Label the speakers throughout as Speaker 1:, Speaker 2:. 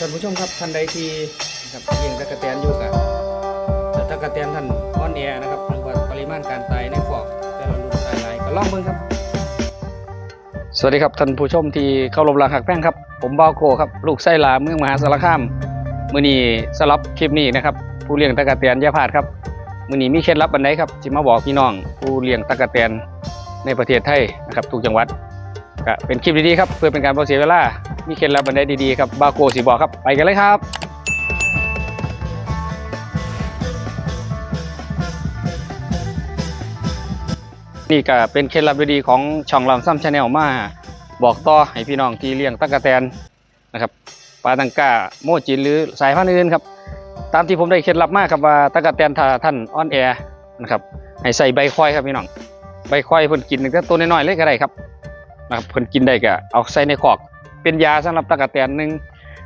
Speaker 1: ท่านผู้ชมครับท่านใดที่นะครับเลี้ยงตะกะแตนอยู่กับตะกะแตนท่านอ่อนแอนะครับหรือว่าปริมาณการตายในฟอกแต่ละรุ่นตายหลายก็ลองเบิ่งครับ สวัสดีครับท่านผู้ชมที่เข้ารบรักหักแป้งครับ ผมบาวโกครับลูกไส้ลาเมืองมหาสารคามมื้อนี้สำหรับคลิปนี้นะครับผู้เลี้ยงตะกะแตนย่าพลาดครับมื้อนี้มีเคล็ดลับอันใดครับที่มาบอกพี่น้องผู้เลี้ยงตะกะแตนในประเทศไทยนะครับทุกจังหวัดก็เป็นคลิปดีๆครับเพื่อเป็นการบ่เสียเวลา มีเคล็ดลับอันใดดีๆครับบาโกสิบอกครับไปกันเลยครับนี่ก็เป็นเคล็ดลับดีๆของช่องลำซ้ำชาแนลมาบอกต่อให้พี่น้องที่เลี้ยงตะกแตนนะครับปลาตังก้าโมจินหรือสายพันธุ์อื่นครับตามที่ผมได้เคล็ดลับมากครับว่าตะกแตนถ้าท่านออนแอร์นะครับให้ใส่ใบควายครับพี่น้องใบควายเพิ่นกินตั้งต่ตัวน้อยๆเลยก็ได้ครับนะครับเพิ่นกินได้ก็เอาใส่ในคอก เป็นยาสำหรับตะกะแตนหนึ่ง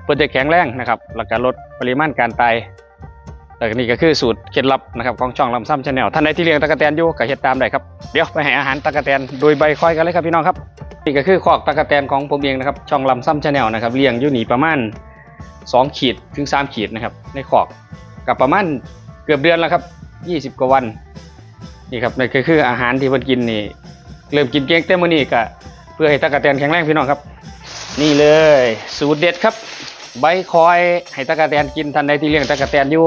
Speaker 1: เพื่อจะแข็งแรงนะครับแล้วก็ลดปริมาณการตายแต่นี่ก็คือสูตรเคล็ดลับนะครับของช่องลำซ้ำชาแนลท่านใดที่เลี้ยงตะกะแตนอยู่ก็เฮ็ดตามได้ครับเดี๋ยวไปให้อาหารตะกะแตนโดยใบคอยกันเลยครับพี่น้องครับนี่ก็คือคอกตะกะแตนของผมเองนะครับช่องลำซ้ำชาแนลนะครับเลี้ยงอยู่หนีประมาณ 2 ขีดถึง 3 ขีดนะครับในคอกกับประมาณเกือบเดือนแล้วครับ20 กว่าวันนี่ครับนี่ก็คืออาหารที่เพิ่นกินนี่เริ่มกินเก่งแต่มื้อนี้ก็เพื่อให้ตะกะแตนแข็งแรงพี่น้องครับ นี่เลย สูตรเด็ดครับ ใบคอยให้ตะกะแตนกินทันใดที่เลี้ยงตะกะแตนอยู่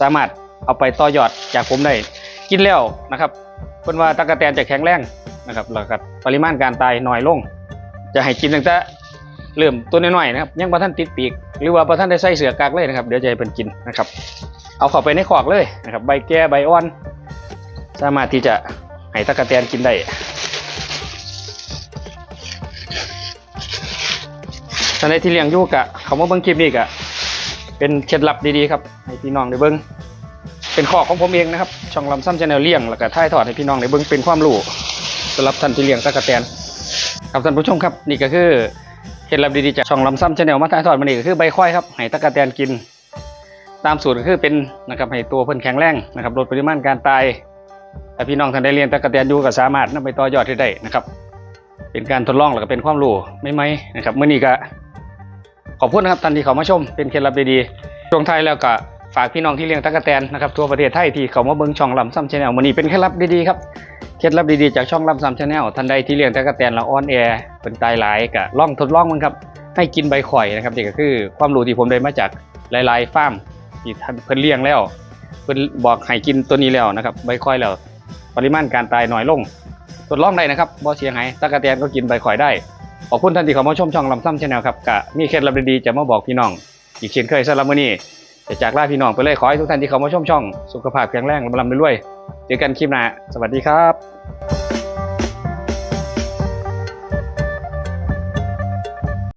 Speaker 1: สามารถเอาไปต่อยอดจากผมได้กินแล้วนะครับเพิ่นว่าตะกะแตนจะแข็งแรงนะครับแล้วก็ปริมาณการตายน้อยลง จะให้กินตั้งแต่เริ่มตัวน้อยๆนะครับยังบ่ทันติดปีก หรือว่าบ่ทันได้ใส่เสือกากเลยนะครับเดี๋ยวจะให้เพิ่นกินนะครับ เอาเข้าไปในขอกเลยนะครับใบแก่ใบอ่อน สามารถที่จะให้ตะกะแตนกินได้ ท่านใดที่เลี้ยงอยู่กะเขามาเบิ่งคลิปนี้กะเป็นเคล็ดลับดีๆครับให้พี่น้องได้เบิ่งเป็นข้อของผมเองนะครับ ช่องลำซ้ำชาแนลเลี้ยงแล้วก็ถ่ายทอดให้พี่น้องได้เบิ่งเป็นความรู้สำหรับท่านที่เลี้ยงตะกะแตนครับท่านผู้ชมครับนี่ก็คือเคล็ดลับดีๆจากช่องลำซ้ำชาแนลมาถ่ายทอดมานี่ก็คือใบควายครับให้ตะกะแตนกิน ตามสูตรก็คือเป็นนะครับให้ตัวเพิ่นแข็งแรงนะครับลดปริมาณการตายแต่พี่น้องท่านใดเลี้ยงตะกะแตนอยู่ก็สามารถนำไปต่อยอดได้นะครับ เป็นการทดลองแล้วก็เป็นความรู้ไม่ไหมนะครับเมื่อนี้ก็ ขอบคุณนะครับท่านที่เขามาชมเป็นเคล็ดลับดีๆช่วงท้ายแล้วก็ฝากพี่น้องที่เลี้ยงตะกะแตนนะครับทั่วประเทศไทยที่เขามาเบิ่งช่องลำซ้ำชาแนลวันนี้เป็นเคล็ดลับดีๆครับเคล็ดลับดีๆจากช่องลำซ้ำชาแนลท่านใดที่เลี้ยงตะกะแตนแล้วออนแอร์เป็นตายหลายก็ลองทดลองมันครับให้กินใบข่อยนะครับนี่ก็คือความรู้ที่ผมได้มาจากหลายๆฟาร์มที่ท่านเพิ่นเลี้ยงแล้วเพิ่นบอกให้กินตัวนี้แล้วนะครับใบข่อยแล้ว ปริมาณการตายน้อยลงทดลองได้นะครับบ่เสียหายตะกะแตนก็กินใบข่อยได้ ขอบคุณท่านที่เข้ามาชมช่องลำซ้ำชาแนลครับกะมีเคล็ดลับดีๆจะมาบอกพี่น้อง อีกเช่นเคยสำหรับมื้อนี้จะจากลาพี่น้องไปเลยขอให้ทุกท่านที่เข้ามาชมช่อง สุขภาพแข็งแรงลำลำรวยๆเจอกันคลิปหน้าสวัสดีครับ